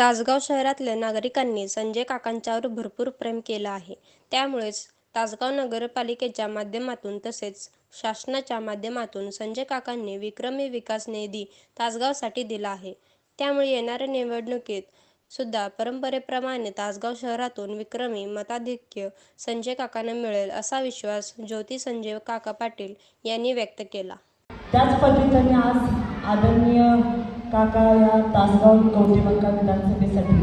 तासगाव शहरातल्या नागरिकांनी संजय काकांच्यावर भरपूर प्रेम केलं आहे. त्यामुळेच तासगाव नगरपालिकेच्या माध्यमातून तसेच शासनाच्या माध्यमातून संजय काकांनी विक्रमी विकास निधी तासगावसाठी दिला आहे. त्यामुळे येणाऱ्या निवडणुकीत सुद्धा परंपरेप्रमाणे तासगाव शहरातून विक्रमी मताधिक्य संजय काकांना मिळेल असा विश्वास ज्योती संजय काका पाटील यांनी व्यक्त केला. त्याच पद्धतीने आज आदरणीय काका या तासगाव कवठेमंका विधानसभेसाठी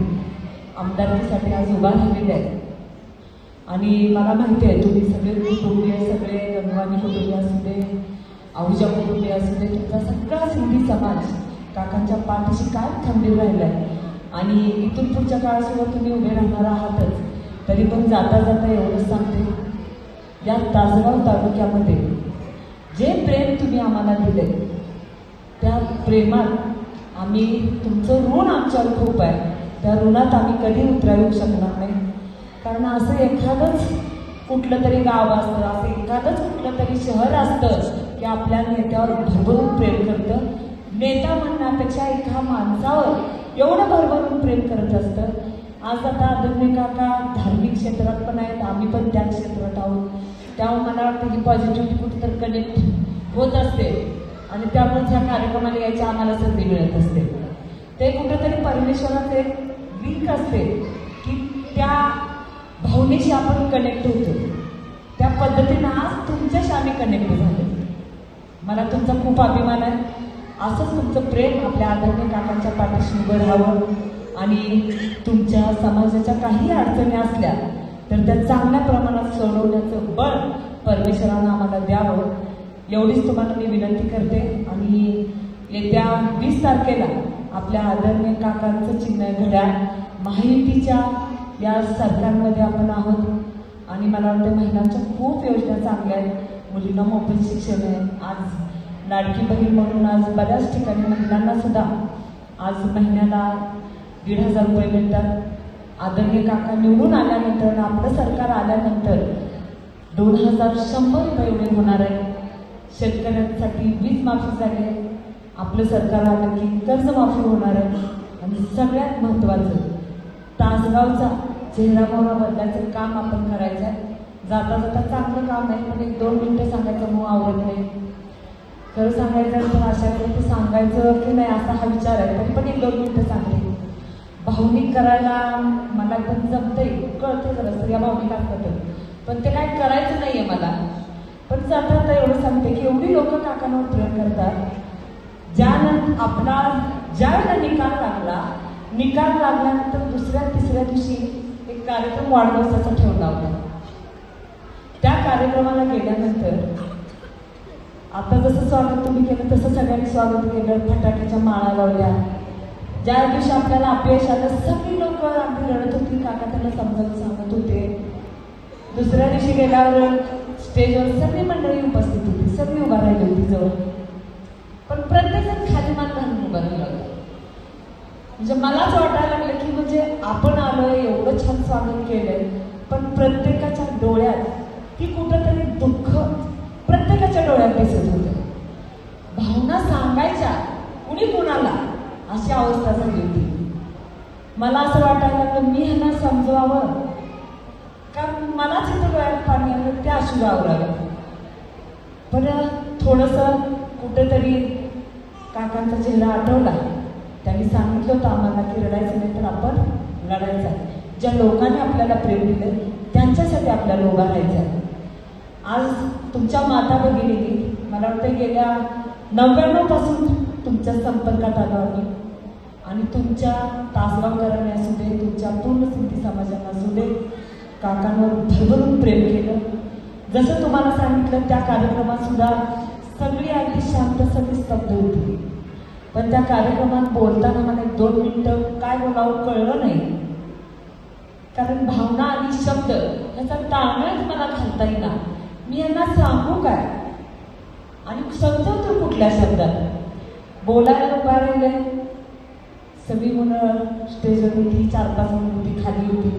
आमदारकीसाठी आज उभा राहिलेले आहेत. आणि मला माहिती आहे तुम्ही सगळे कुटुंबीय सगळे गंगवानी कुटुंबीय असू दे आहुजा कुटुंबीय असू दे तुमचा सगळा सिंधी समाज काकांच्या पाठीशी काय खंबीर राहिला आहे आणि इथून पुढच्या काळासोबत तुम्ही उभे राहणार आहातच तरी पण जाता जाता एवढंच सांगते. या तासगाव तालुक्यामध्ये जे प्रेम तुम्ही आम्हाला दिले त्या प्रेमात आम्ही तुमचं ऋण आमच्यावर खूप आहे. त्या ऋणात आम्ही कधी उतरावू शकणार नाही. कारण असं एखादंच कुठलं तरी गाव असतं असं एखादंच कुठलं तरी शहर असतं की आपल्या नेत्यावर भरभरून प्रेम करतं. नेता म्हणण्यापेक्षा एका माणसावर एवढं भरभरून प्रेम करत असतं. आज आता आदरणीय काका धार्मिक क्षेत्रात पण आहेत आम्ही पण त्या क्षेत्रात आहोत. त्यामुळे मला वाटतं की पॉझिटिव्हिटी कुठेतरी कनेक्ट होत असते. आणि त्यामुळे ह्या कार्यक्रमाला यायची आम्हाला संधी मिळत असते. ते कुठेतरी परमेश्वराचे एक लिंक असते की त्या भावनेशी आपण कनेक्ट होतो. त्या पद्धतीनं आज तुमच्याशी आम्ही कनेक्ट झालो. मला तुमचा खूप अभिमान आहे. असंच तुमचं प्रेम आपल्या आदरणीय काकांच्या पाठीशी उभं राहावं आणि तुमच्या समाजाच्या काही अडचणी असल्या तर त्या चांगल्या प्रमाणात सोडवण्याचं बळ परमेश्वरानं आम्हाला द्यावं. एवढीच तुम्हाला मी विनंती करते. येत्या वीस तारखेला आपल्या आदरणीय काकांचं चिन्ह आहे घड्याळ माहितीच्या या सरकारमध्ये आपण आहोत. आणि मला वाटतं महिलांच्या खूप योजना चांगल्या आहेत. मुलींना मोफत शिक्षण आहे. आज लाडकी बहीण म्हणून आज बऱ्याच ठिकाणी महिलांना सुद्धा आज महिन्याला दीड हजार रुपये मिळतात. आदरणीय काका निवडून आल्यानंतर आपलं सरकार आल्यानंतर दोन हजार शंभर रुपये एवढे होणार आहे. शेतकऱ्यांसाठी वीज माफी झाली आहे. आपलं सरकार आलं की कर्जमाफी होणार आहे. आणि सगळ्यात महत्त्वाचं तासगावचा चेहरा मोहरा बदलायचं काम आपण करायचं आहे. जाता जाता चांगलं काम आहे पण एक दोन मिनटं सांगायचं मग आवडत नाही. खरं सांगायचं तर अशा ते सांगायचं की नाही असा हा विचार आहे तरी पण एक दोन मिनटं सांगते. भावनिक करायला मला पण जमतंय कळतं जरा या भावनिक असतात पण ते काय करायचं नाही आहे मला. पण जाता जाता एवढं सांगते की एवढी लोक काकांवर प्रेम करतात ज्यानंतर आपला ज्यावेळेला निकाल लागला निकाल लागल्यानंतर दुसऱ्या तिसऱ्या दिवशी एक कार्यक्रम वाढदिवसाचा ठेवला होता त्या कार्यक्रमाला गेल्यानंतर आता जसं स्वागत तुम्ही केलं तसं सगळ्यांनी स्वागत केलं फटाक्याच्या माळा लावल्या. ज्या दिवशी आपल्याला अपयश आलं सगळी लोक अगदी रडत होती काका त्यांना समजावून सांगत होते. दुसऱ्या दिवशी गेल्यावर स्टेजवर सगळी मंडळी उपस्थित होती सगळी उभा राहिली होती जवळ. पण प्रत्येकजण खाली मान घालून उभा राहिला म्हणजे मलाच वाटायला लागलं की म्हणजे आपण आलोय एवढं छान स्वागत केलंय पण प्रत्येकाच्या डोळ्यात ती कुठंतरी दुःख प्रत्येकाच्या डोळ्यात दिसत होतं. भावना सांगायच्या कुणी कुणाला अशी अवस्था झाली होती. मला असं वाटायला लागलं मी ह्यांना समजवावं? कारण मलाच इथं डोळ्यात पाणी आलं ते अशी लागलं पण थोडंसं कुठेतरी काकांचा चेहरा आठवला. त्यांनी सांगितलं होतं आम्हाला की रडायचं नाही तर आपण लढायचं आहे. ज्या लोकांनी आपल्याला प्रेम दिलं त्यांच्यासाठी आपल्याला उभा राहायचं आहे. आज तुमच्या माता भगिनीने मला वाटतं गेल्या नव्याण्णवपासून तुमच्या संपर्कात आलो आम्ही. आणि तुमच्या तासगावकरांनी असू दे तुमच्या पूर्ण सिद्धी समाजाला असू दे काकांवर भरभरून प्रेम केलं. जसं तुम्हाला सांगितलं त्या कार्यक्रमात सुद्धा सगळी अगदी शांत सगळी स्तब्ध होती पण त्या कार्यक्रमात बोलताना मला एक दोन मिनटं काय बोलावं कळलं नाही. कारण भावना आणि शब्द याचा ताळमेळच मला घालता येईना. मी यांना सांगू काय? आणि समजवतो कुठल्या शब्दात? बोलायला उभा राहिले. सगळी मुलं स्टेजवर होती चार पाच मुलं होती खाली होती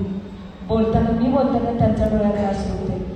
बोलताना मी बोलताना त्यांच्या डोळ्यात असे होते